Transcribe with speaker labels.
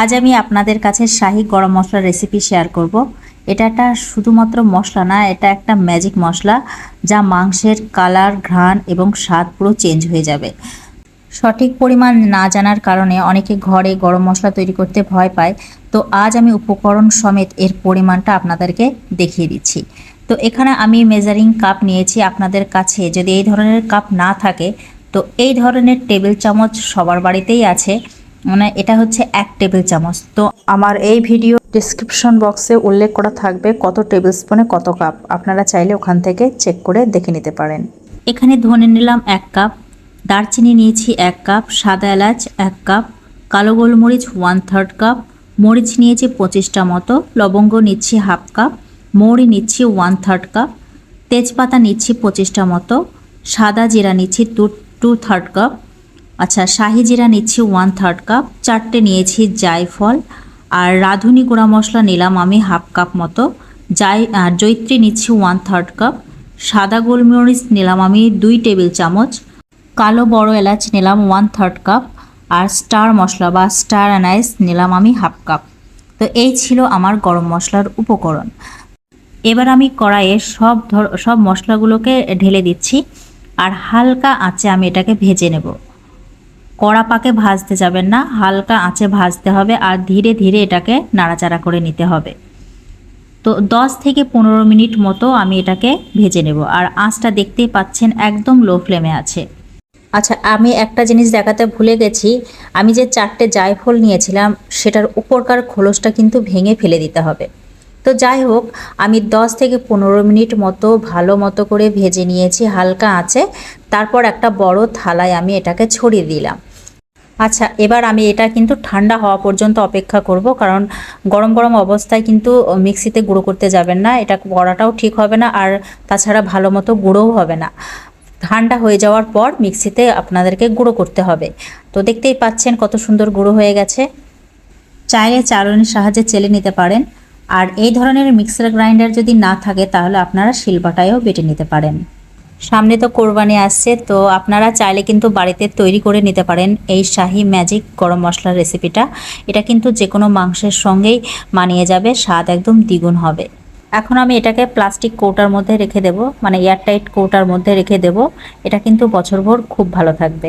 Speaker 1: আজ আমি আপনাদের কাছে শাহি গরম মশলার রেসিপি শেয়ার করব। এটা একটা শুধুমাত্র মশলা না, এটা একটা ম্যাজিক মশলা যা মাংসের কালার ঘ্রাণ এবং স্বাদ পুরো চেঞ্জ হয়ে যাবে। সঠিক পরিমাণ না জানার কারণে অনেকে ঘরে গরম মশলা তৈরি করতে ভয় পায়। তো আজ আমি উপকরণ সমেত এর পরিমাণটা আপনাদেরকে দেখিয়ে দিচ্ছি। তো এখানে আমি মেজারিং কাপ নিয়েছি আপনাদের কাছে। যদি এই ধরনের কাপ না থাকে, তো এই ধরনের টেবিল চামচ সবার বাড়িতেই আছে। মানে এটা হচ্ছে এক টেবিল চামচ। তো
Speaker 2: আমার এই ভিডিও ডিসক্রিপশন বক্সে উল্লেখ করা থাকবে কত টেবিল স্পুনে কত কাপ আপনারা চাইলে ওখান থেকে চেক করে দেখে নিতে পারেন।
Speaker 1: এখানে ধনে নিলাম এক কাপ দারচিনি নিয়েছি এক কাপ সাদা এলাচ এক কাপ কালো গোলমরিচ ওয়ান থার্ড কাপ মরিচ নিয়েছি পঁচিশটা মতো, লবঙ্গ নিচ্ছি হাফ কাপ মৌরি নিচ্ছি ওয়ান থার্ড কাপ তেজপাতা নিচ্ছি পঁচিশটা মতো, সাদা জিরা নিচ্ছি টু টু থার্ড কাপ আচ্ছা শাহিজিরা নিচ্ছি ওয়ান থার্ড কাপ চারটে নিয়েছি জায়ফল, আর রাঁধুনি গুঁড়া মশলা নিলাম আমি হাফ কাপ মতো। জাই জৈত্রী নিচ্ছি ওয়ান থার্ড কাপ সাদা গোলমরিচ নিলাম আমি দুই টেবিল চামচ, কালো বড় এলাচ নিলাম ওয়ান থার্ড কাপ আর স্টার মশলা বা স্টার অ্যানাইস নিলাম আমি হাফ কাপ তো এই ছিল আমার গরম মশলার উপকরণ। এবার আমি কড়াইয়ে সব ধর, সব মশলাগুলোকে ঢেলে দিচ্ছি, আর হালকা আঁচে আমি এটাকে ভেজে নেব। কড়া পাকে ভাজতে যাবেন না, হালকা আঁচে ভাজতে হবে আর ধীরে ধীরে এটাকে নাড়াচাড়া করে নিতে হবে। তো 10 থেকে পনেরো মিনিট মতো আমি এটাকে ভেজে নেব আর আঁচটা দেখতেই পাচ্ছেন একদম লো ফ্লেমে আছে। আচ্ছা আমি একটা জিনিস দেখাতে ভুলে গেছি। আমি যে চারটে জায়ফল নিয়েছিলাম, সেটার উপরকার খোলসটা কিন্তু ভেঙে ফেলে দিতে হবে। তো যাই হোক, আমি 10 থেকে পনেরো মিনিট মতো ভালো মতো করে ভেজে নিয়েছি, হালকা আছে। তারপর একটা বড় থালায় আমি এটাকে ছড়িয়ে দিলাম। আচ্ছা এবার আমি এটা কিন্তু ঠান্ডা হওয়া পর্যন্ত অপেক্ষা করব, কারণ গরম গরম অবস্থায় কিন্তু মিক্সিতে গুঁড়ো করতে যাবেন না, এটা করাটাও ঠিক হবে না, আর তাছাড়া ভালো মতো গুঁড়োও হবে না। ঠান্ডা হয়ে যাওয়ার পর মিক্সিতে আপনাদেরকে গুঁড়ো করতে হবে। তো দেখতেই পাচ্ছেন কত সুন্দর গুঁড়ো হয়ে গেছে। চাইলে চালনির সাহায্যে চেলে নিতে পারেন। আর এই ধরনের মিক্সার গ্রাইন্ডার যদি না থাকে, তাহলে আপনারা শিলবাটায়ও বেটে নিতে পারেন। সামনে তো কোরবানি আসছে, তো আপনারা চাইলে কিন্তু বাড়িতে তৈরি করে নিতে পারেন এই শাহি ম্যাজিক গরম মশলার রেসিপিটা। এটা কিন্তু যে কোনো মাংসের সঙ্গেই মানিয়ে যাবে, স্বাদ একদম দ্বিগুণ হবে। এখন আমি এটাকে প্লাস্টিক কৌটার মধ্যে রেখে দেব মানে এয়ারটাইট কৌটার মধ্যে রেখে দেব। এটা কিন্তু বছরভর খুব ভালো থাকবে।